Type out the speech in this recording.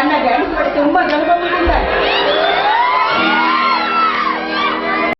ಅಣ್ಣ ಗಂಡು ತುಂಬ ಗಂಡು ಬಂದಿದ್ದ